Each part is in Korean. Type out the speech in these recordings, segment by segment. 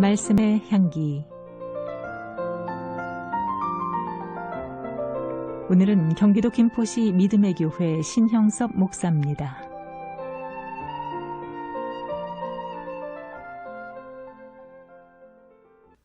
말씀의 향기 오늘은 경기도 김포시 믿음의 교회 신형섭 목사입니다.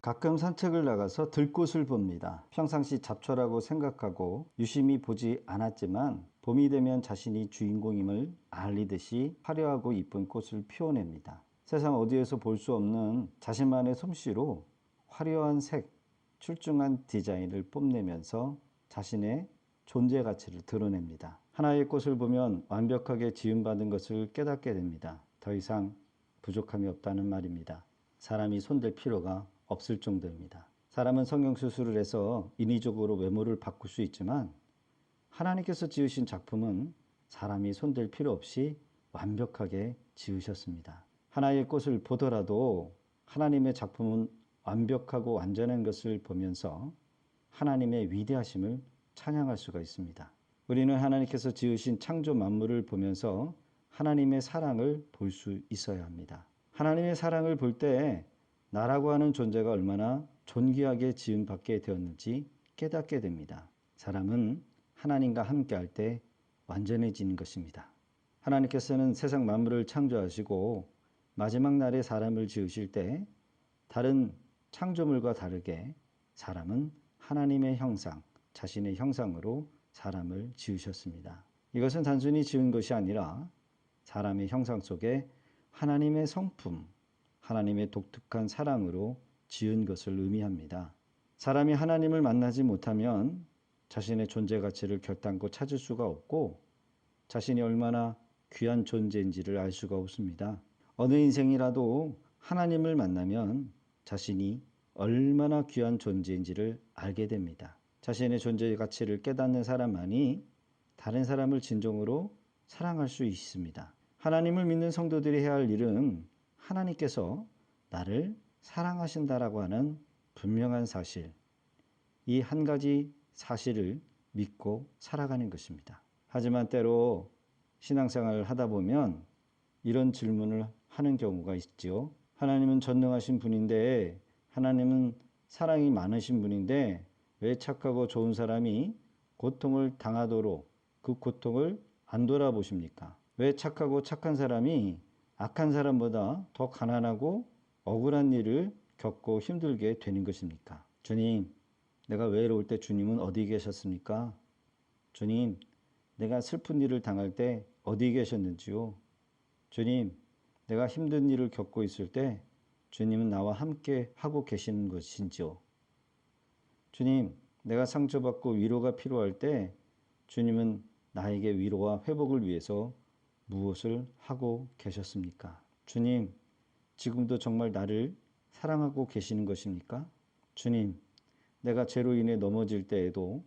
가끔 산책을 나가서 들꽃을 봅니다. 평상시 잡초라고 생각하고 유심히 보지 않았지만 봄이 되면 자신이 주인공임을 알리듯이 화려하고 이쁜 꽃을 피워냅니다. 세상 어디에서 볼 수 없는 자신만의 솜씨로 화려한 색, 출중한 디자인을 뽐내면서 자신의 존재 가치를 드러냅니다. 하나의 꽃을 보면 완벽하게 지음받은 것을 깨닫게 됩니다. 더 이상 부족함이 없다는 말입니다. 사람이 손댈 필요가 없을 정도입니다. 사람은 성형수술을 해서 인위적으로 외모를 바꿀 수 있지만 하나님께서 지으신 작품은 사람이 손댈 필요 없이 완벽하게 지으셨습니다. 하나의 꽃을 보더라도 하나님의 작품은 완벽하고 완전한 것을 보면서 하나님의 위대하심을 찬양할 수가 있습니다. 우리는 하나님께서 지으신 창조 만물을 보면서 하나님의 사랑을 볼 수 있어야 합니다. 하나님의 사랑을 볼 때 나라고 하는 존재가 얼마나 존귀하게 지음 받게 되었는지 깨닫게 됩니다. 사람은 하나님과 함께 할 때 완전해지는 것입니다. 하나님께서는 세상 만물을 창조하시고 마지막 날에 사람을 지으실 때 다른 창조물과 다르게 사람은 하나님의 형상, 자신의 형상으로 사람을 지으셨습니다. 이것은 단순히 지은 것이 아니라 사람의 형상 속에 하나님의 성품, 하나님의 독특한 사랑으로 지은 것을 의미합니다. 사람이 하나님을 만나지 못하면 자신의 존재 가치를 결단코 찾을 수가 없고 자신이 얼마나 귀한 존재인지를 알 수가 없습니다. 어느 인생이라도 하나님을 만나면 자신이 얼마나 귀한 존재인지를 알게 됩니다. 자신의 존재 가치를 깨닫는 사람만이 다른 사람을 진정으로 사랑할 수 있습니다. 하나님을 믿는 성도들이 해야 할 일은 하나님께서 나를 사랑하신다라고 하는 분명한 사실, 이 한 가지 사실을 믿고 살아가는 것입니다. 하지만 때로 신앙생활을 하다 보면 이런 질문을 하는 경우가 있지요. 하나님은 전능하신 분인데, 하나님은 사랑이 많으신 분인데, 왜 착하고 좋은 사람이 고통을 당하도록 그 고통을 안 돌아보십니까? 왜 착하고 착한 사람이 악한 사람보다 더 가난하고 억울한 일을 겪고 힘들게 되는 것입니까? 주님, 내가 외로울 때 주님은 어디 계셨습니까? 주님, 내가 슬픈 일을 당할 때 어디 계셨는지요? 주님, 내가 힘든 일을 겪고 있을 때 주님은 나와 함께 하고 계시는 것인지요? 주님, 내가 상처받고 위로가 필요할 때 주님은 나에게 위로와 회복을 위해서 무엇을 하고 계셨습니까? 주님, 지금도 정말 나를 사랑하고 계시는 것입니까? 주님, 내가 죄로 인해 넘어질 때에도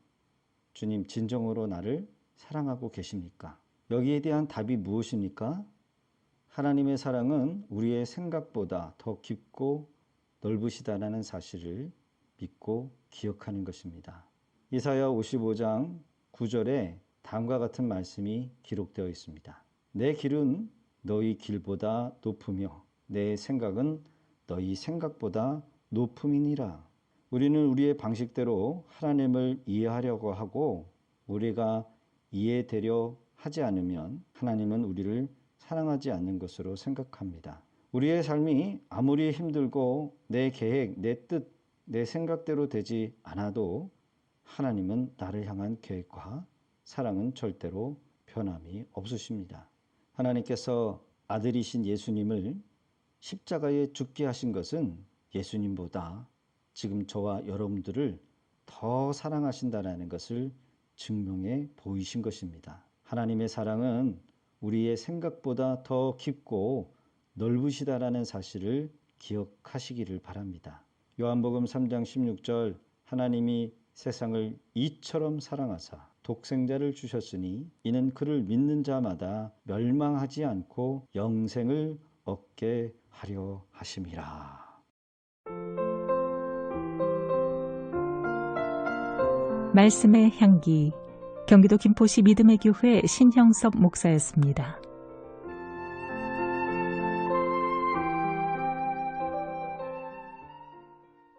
주님 진정으로 나를 사랑하고 계십니까? 여기에 대한 답이 무엇입니까? 하나님의 사랑은 우리의 생각보다 더 깊고 넓으시다라는 사실을 믿고 기억하는 것입니다. 이사야 55장 9절에 다음과 같은 말씀이 기록되어 있습니다. 내 길은 너희 길보다 높으며 내 생각은 너희 생각보다 높음이니라. 우리는 우리의 방식대로 하나님을 이해하려고 하고 우리가 이해되려 하지 않으면 하나님은 우리를 사랑하지 않는 것으로 생각합니다. 우리의 삶이 아무리 힘들고 내 계획, 내 뜻, 내 생각대로 되지 않아도 하나님은 나를 향한 계획과 사랑은 절대로 변함이 없으십니다. 하나님께서 아들이신 예수님을 십자가에 죽게 하신 것은 예수님보다 지금 저와 여러분들을 더 사랑하신다라는 것을 증명해 보이신 것입니다. 하나님의 사랑은 우리의 생각보다 더 깊고 넓으시다라는 사실을 기억하시기를 바랍니다. 요한복음 3장 16절 하나님이 세상을 이처럼 사랑하사 독생자를 주셨으니 이는 그를 믿는 자마다 멸망하지 않고 영생을 얻게 하려 하심이라. 말씀의 향기 경기도 김포시 믿음의 교회 신형섭 목사였습니다.